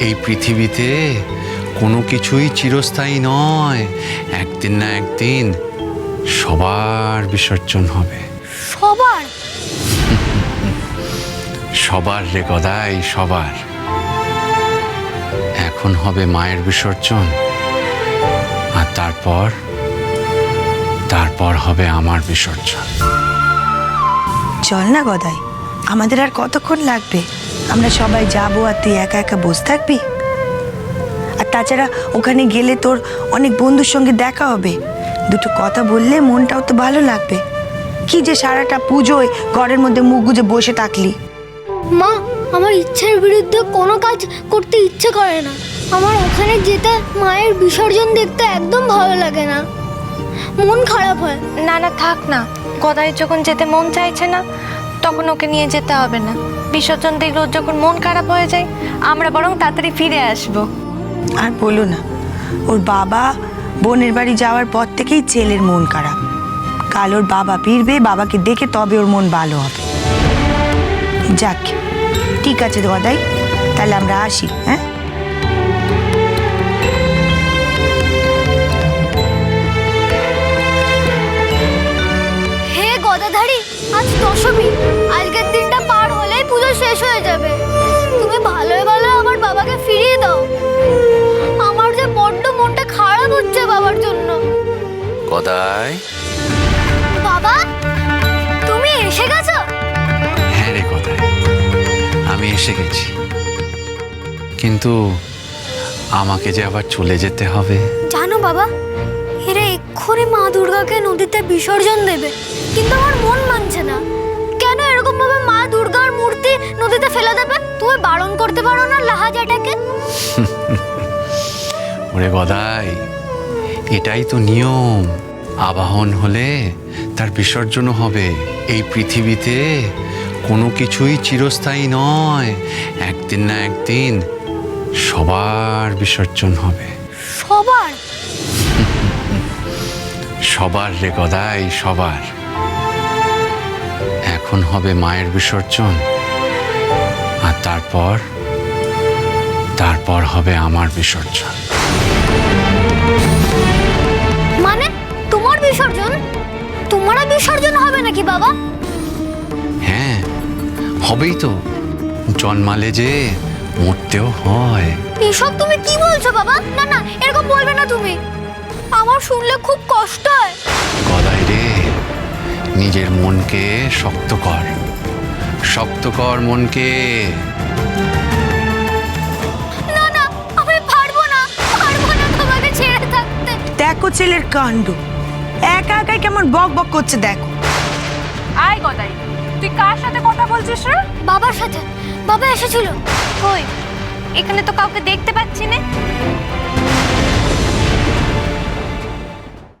এই পৃথিবীতে কোনো কিছুই চিরস্থায়ী নয়। একদিন না একদিন সবার বিসর্জন হবে। সবার? সবার রে গদাই সবার। এখন হবে মায়ের বিসর্জন আর তারপর তারপর হবে আমার বিসর্জন। চল না গদাই। আমাদের আর কতক্ষণ লাগবে? আমরা সবাই যাব আর তুই একা একা বসে থাকবি? আর তাছাড়া ওখানে গেলে তোর অনেক বন্ধুর সঙ্গে দেখা হবে। দুটো কথা বললে মনটাও তো ভালো লাগবে। কি যে সারাটা পুজোয় ঘরের মধ্যে মুখ গুজে বসে থাকলি। মা আমার ইচ্ছার বিরুদ্ধে কোনো কাজ করতে ইচ্ছে করে না। আমার ওখানে যেতে মায়ের বিসর্জন দেখতে একদম ভালো লাগে না। মন খারাপ হয়। না না থাক না। গদাইয়ের যখন যেতে মন চাইছে না তখন ওকে নিয়ে যেতে হবে না। বিসর্জন দেখলে ওর যখন মন খারাপ হয়ে যায় আমরা বরং তাড়াতাড়ি ফিরে আসব। আর বলো না ওর বাবা বোনের বাড়ি যাওয়ার পর থেকেই ছেলের মন খারাপ। কাল ওর বাবা ফিরবে বাবাকে দেখে তবে ওর মন ভালো হবে। যাক ঠিক আছে গদাই তাহলে আমরা আসি হ্যাঁ? হে গদাধারী আজ দশমী। হলেই শেষ হয়ে যাবে। তুমি ভালোই ভালো আমার বাবাকে ফিরিয়ে দাও। আমার যে বড্ড মনটা খারাপ হচ্ছে বাবার জন্য। গদাই বাবা তুমি এসে গেছো? হ্যাঁ রে গদাই আমি এসে গেছি। কিন্তু আমাকে যে আবার চলে যেতে হবে? জানো বাবা এরা এক্ষুনি মা দুর্গাকে নদীতে বিসর্জন দেবে। কিন্তু নদীতে ফেলে দেবে? তুমি বারণ করতে পারো না লাহাজাটাকে? ওরে গদাই এটাই তো নিয়ম। আবাহন হলে তার বিসর্জনও হবে। এই পৃথিবীতে কোনো কিছুই চিরস্থায়ী নয়। একদিন না একদিন সবার বিসর্জন হবে। সবার? সবার রে গদাই সবার। এখন হবে মায়ের বিসর্জন। তারপর তারপর হবে আমার বিসর্জন। মানে তোমার বিসর্জন? তোমারও বিসর্জন হবে নাকি বাবা? হ্যাঁ হবেই তো। জন্মালে যে মরতেও হয়। এসব তুমি কি বলছো বাবা? না না এরকম বলবে না তুমি। আমার শুনলে খুব কষ্ট হয়। গদাই রে নিজের মনকে শক্ত কর। শক্ত কর মনকে। ছেলের কাণ্ড। একা একাই কেমন বক বক করছে দেখো। আয় গদাই তুই কার সাথে কথা বলছিস রে? বাবার সাথে। বাবা এসেছিল। কই? এখানে তো কাউকে দেখতে পাচ্ছি না।